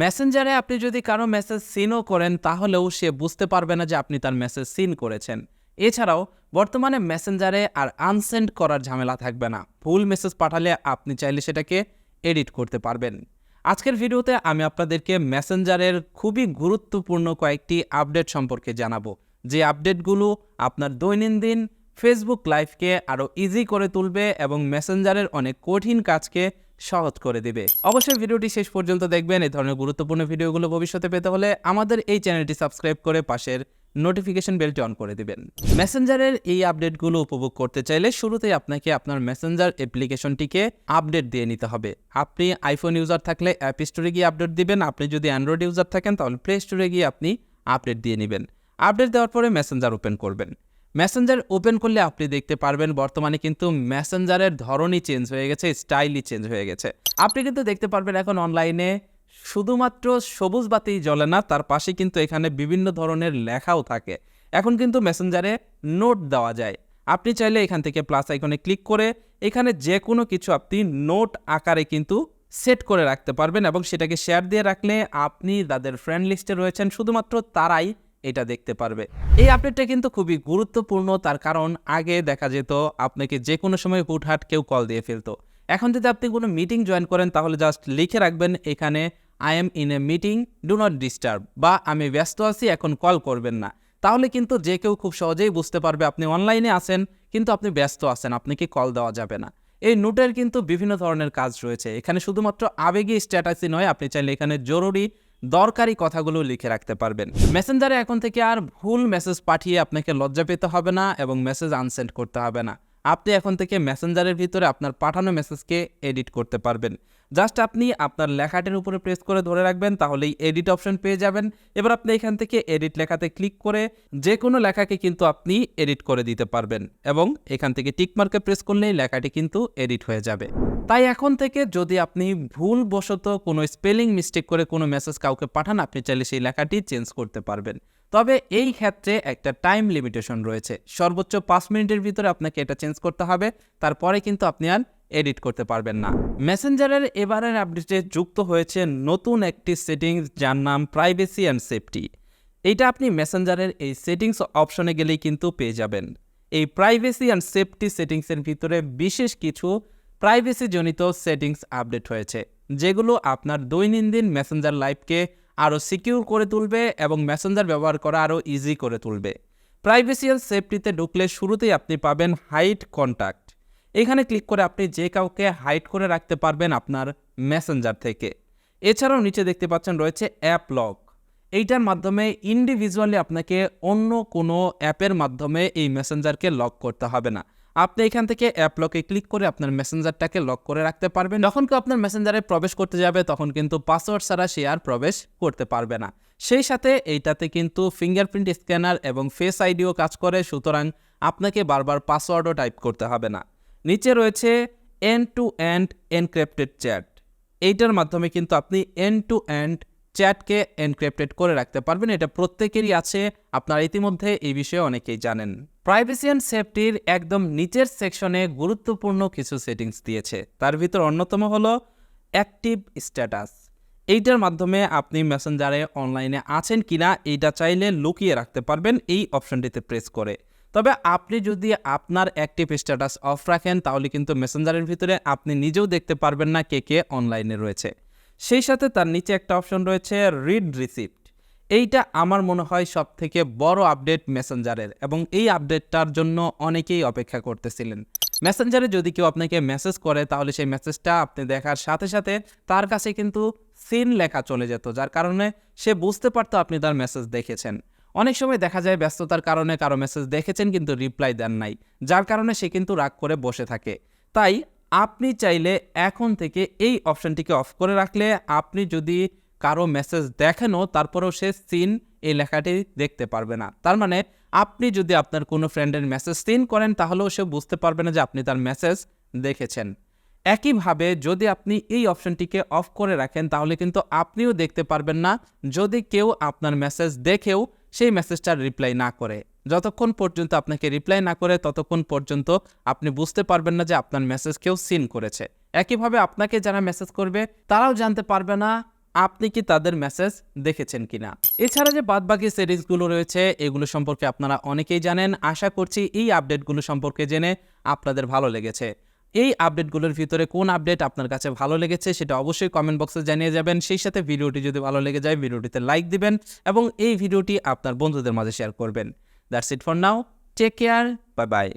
মেসেঞ্জারে আপনি যদি কারও মেসেজ সিনও করেন, তাহলেও সে বুঝতে পারবে না যে আপনি তার মেসেজ সিন করেছেন। এছাড়াও, বর্তমানে মেসেঞ্জারে আর আনসেন্ড করার ঝামেলা থাকবে না। ভুল মেসেজ পাঠালে আপনি চাইলে সেটাকে এডিট করতে পারবেন। আজকের ভিডিওতে আমি আপনাদেরকে মেসেঞ্জারের খুবই গুরুত্বপূর্ণ কয়েকটি আপডেট সম্পর্কে জানাব। যে আপডেটগুলো আপনার দৈনন্দিন ফেসবুক লাইভকে আরও ইজি করে তুলবে এবং মেসেঞ্জারের অনেক কঠিন কাজকে সহজ করে দিবে। অবশ্যই ভিডিওটি শেষ পর্যন্ত দেখবেন। এই ধরনের গুরুত্বপূর্ণ ভিডিওগুলো ভবিষ্যতে পেতে হলে আমাদের এই চ্যানেলটি সাবস্ক্রাইব করে পাশের নোটিফিকেশন বেলটি অন করে দিবেন। মেসেঞ্জারের এই আপডেটগুলো উপভোগ করতে চাইলে শুরুতেই আপনাকে আপনার মেসেঞ্জার অ্যাপ্লিকেশনটিকে আপডেট দিয়ে নিতে হবে। আপনি আইফোন ইউজার থাকলে অ্যাপ স্টোরে গিয়ে আপডেট দিবেন। আপনি যদি অ্যান্ড্রয়েড ইউজার থাকেন তাহলে প্লে স্টোরে গিয়ে আপনি আপডেট দিয়ে নেবেন। আপডেট দেওয়ার পরে মেসেঞ্জার ওপেন করবেন। মেসেঞ্জার ওপেন করলে আপনি দেখতে পারবেন, বর্তমানে কিন্তু মেসেঞ্জারের ধরনই চেঞ্জ হয়ে গেছে স্টাইলই চেঞ্জ হয়ে গেছে। আপনি কিন্তু দেখতে পারবেন এখন অনলাইনে শুধুমাত্র সবুজ বাতি জ্বলে না, তার পাশে কিন্তু এখানে বিভিন্ন ধরনের লেখাও থাকে। এখন কিন্তু মেসেঞ্জারে নোট দেওয়া যায়। আপনি চাইলে এখান থেকে প্লাস আইকনে ক্লিক করে এখানে যে কোনো কিছু আপনি নোট আকারে কিন্তু সেট করে রাখতে পারবেন এবং সেটাকে শেয়ার দিয়ে রাখলে আপনি যাদের ফ্রেন্ড লিস্টে রয়েছেন, শুধুমাত্র তারাই এটা দেখতে পারবে। এই আপডেটটা কিন্তু খুবই গুরুত্বপূর্ণ, তার কারণ আগে দেখা যেত আপনাকে যে কোনো সময় হুটহাট কেউ কল দিয়ে ফেলতো। এখন যদি আপনি কোনো মিটিং জয়েন করেন, তাহলে জাস্ট লিখে রাখবেন, এখানে I am in a meeting do not disturb বা আমি ব্যস্ত আছি, এখন কল করবেন না। তাহলে কিন্তু যে কেউ খুব সহজেই বুঝতে পারবে, আপনি অনলাইনে আছেন, কিন্তু আপনি ব্যস্ত আছেন আপনাকে কল দেওয়া যাবে না। এই নোটের কিন্তু বিভিন্ন ধরনের কাজ রয়েছে। এখানে শুধুমাত্র আবেগী স্ট্যাটাসই নয়, আপনি চাইলে এখানে জরুরি দরকারি কথাগুলো লিখে রাখতে পারবেন। মেসেঞ্জারে এখন থেকে আর ভুল মেসেজ পাঠিয়ে আপনাকে লজ্জা পেতে হবে না এবং মেসেজ আনসেন্ড করতে হবে না। আপনি এখন থেকে মেসেঞ্জারের ভিতরে আপনার পাঠানো মেসেজকে এডিট করতে পারবেন। জাস্ট আপনি আপনার লেখাটির উপরে প্রেস করে ধরে রাখবেন, তাহলেই এডিট অপশন পেয়ে যাবেন। এবার আপনি এখান থেকে এডিট লেখাতে ক্লিক করে যে কোনো লেখাকে কিন্তু আপনি এডিট করে দিতে পারবেন এবং এখান থেকে টিকমার্কে প্রেস করলেই লেখাটি কিন্তু এডিট হয়ে যাবে। তাই এখন থেকে যদি আপনি ভুলবশত কোনো স্পেলিং মিস্টেক করে কোনো মেসেজ কাউকে পাঠান, আপনি চাইলে সেই লেখাটি চেঞ্জ করতে পারবেন। তবে এই ক্ষেত্রে একটা টাইম লিমিটেশন রয়েছে। সর্বোচ্চ পাঁচ মিনিটের ভিতরে আপনাকে এটা চেঞ্জ করতে হবে। তারপরে কিন্তু আপনি আর এডিট করতে পারবেন না। মেসেঞ্জারের এবারের আপডেটে যুক্ত হয়েছে নতুন একটি সেটিংস যার নাম প্রাইভেসি অ্যান্ড সেফটি। এইটা আপনি মেসেঞ্জারের এই সেটিংস অপশনে গেলেই কিন্তু পেয়ে যাবেন। এই প্রাইভেসি অ্যান্ড সেফটি সেটিংসের ভিতরে বিশেষ কিছু প্রাইভেসি জনিত সেটিংস আপডেট হয়েছে, যেগুলো আপনার দৈনন্দিন মেসেঞ্জার লাইফকে আরও সিকিউর করে তুলবে এবং মেসেঞ্জার ব্যবহার করা আরও ইজি করে তুলবে। প্রাইভেসি অ্যান্ড সেফটিতে ঢুকলে শুরুতেই আপনি পাবেন হাইট কন্ট্যাক্ট এখানে ক্লিক করে আপনি যে কাউকে হাইড করে রাখতে পারবেন আপনার মেসেঞ্জার থেকে। এছাড়াও নিচে দেখতে পাচ্ছেন রয়েছে অ্যাপ লক। এইটার মাধ্যমে ইন্ডিভিজুয়ালি আপনাকে অন্য কোনো অ্যাপের মাধ্যমে এই মেসেঞ্জারকে লক করতে হবে না। আপনি এখান থেকে অ্যাপ লকে ক্লিক করে আপনার মেসেঞ্জারটাকে লক করে রাখতে পারবেন। যখন কেউ আপনার মেসেঞ্জারে প্রবেশ করতে যাবে, তখন কিন্তু পাসওয়ার্ড ছাড়া সে আর প্রবেশ করতে পারবে না। সেই সাথে এইটাতে কিন্তু ফিঙ্গারপ্রিন্ট স্ক্যানার এবং ফেস আইডিও কাজ করে, সুতরাং আপনাকে বারবার পাসওয়ার্ডও টাইপ করতে হবে না। নিচে রয়েছে end to end encrypted chat এইটার মাধ্যমে কিন্তু আপনি এন্ড টু এন্ড চ্যাটকে এনক্রিপ্টেড করে রাখতে পারবেন। এটা প্রত্যেকেরই আছে, আপনারা ইতিমধ্যে এই বিষয়ে অনেকেই জানেন। প্রাইভেসি অ্যান্ড সেফটির একদম নিচের সেকশনে গুরুত্বপূর্ণ কিছু সেটিংস দিয়েছে। তার ভিতর অন্যতম হলো অ্যাক্টিভ স্ট্যাটাস এইটার মাধ্যমে আপনি মেসেঞ্জারে অনলাইনে আছেন কিনা, এইটা চাইলে লুকিয়ে রাখতে পারবেন। এই অপশনটিতে প্রেস করে। তবে আপনি যদি আপনার অ্যাক্টিভ স্ট্যাটাস অফ রাখেন, তাহলে কিন্তু মেসেঞ্জারের ভিতরে আপনি নিজেও দেখতে পারবেন না কে কে অনলাইনে রয়েছে। সেই সাথে তার নিচে একটা অপশন রয়েছে রিড রিসিপ্ট এইটা আমার মনে হয় সব থেকে বড় আপডেট মেসেঞ্জারের এবং এই আপডেটটার জন্য অনেকেই অপেক্ষা করতেছিলেন। মেসেঞ্জারে যদি কেউ আপনাকে মেসেজ করে, তাহলে সেই মেসেজটা আপনি দেখার সাথে সাথে তার কাছে কিন্তু সিন লেখা চলে যেত, যার কারণে সে বুঝতে পারতো আপনি তার মেসেজ দেখেছেন। অনেক সময় দেখা যায় ব্যস্ততার কারণে কারও মেসেজ দেখেছেন কিন্তু রিপ্লাই দেন নাই, যার কারণে সে কিন্তু রাগ করে বসে থাকে। তাই আপনি চাইলে এখন থেকে এই অপশনটিকে অফ করে রাখলে আপনি যদি কারও মেসেজ দেখেনও তারপরেও সে সিন এই লেখাটি দেখতে পারবে না। তার মানে আপনি যদি আপনার কোনো ফ্রেন্ডের মেসেজ সিন করেন তাহলেও সে বুঝতে পারবে না যে আপনি তার মেসেজ দেখেছেন। একইভাবে যদি আপনি এই অপশনটিকে অফ করে রাখেন তাহলে কিন্তু আপনিও দেখতে পারবেন না। যদি কেউ আপনার মেসেজ দেখেও সেই মেসেজটার রিপ্লাই না করে। যতক্ষণ পর্যন্ত আপনাকে রিপ্লাই না করে, ততক্ষণ পর্যন্ত আপনি বুঝতে পারবেন না যে আপনার মেসেজ কেউ সিন করেছে। একইভাবে আপনাকে যারা মেসেজ করবে, তারাও জানতে পারবে না আপনি কি তাদের মেসেজ দেখেছেন কিনা। এছাড়া যে বাদবাকি সিরিজগুলো রয়েছে, এগুলো সম্পর্কে আপনারা অনেকেই জানেন। আশা করছি এই আপডেটগুলো সম্পর্কে জেনে আপনাদের ভালো লেগেছে। এই আপডেটগুলোর ভিতরে কোন আপডেট আপনার কাছে ভালো লেগেছে সেটা অবশ্যই কমেন্ট বক্সে জানিয়ে যাবেন। সেই সাথে ভিডিওটি যদি ভালো লেগে যায়, ভিডিওটিতে লাইক দিবেন এবং এই ভিডিওটি আপনার বন্ধুদের মাঝে শেয়ার করবেন। That's it for now take care bye bye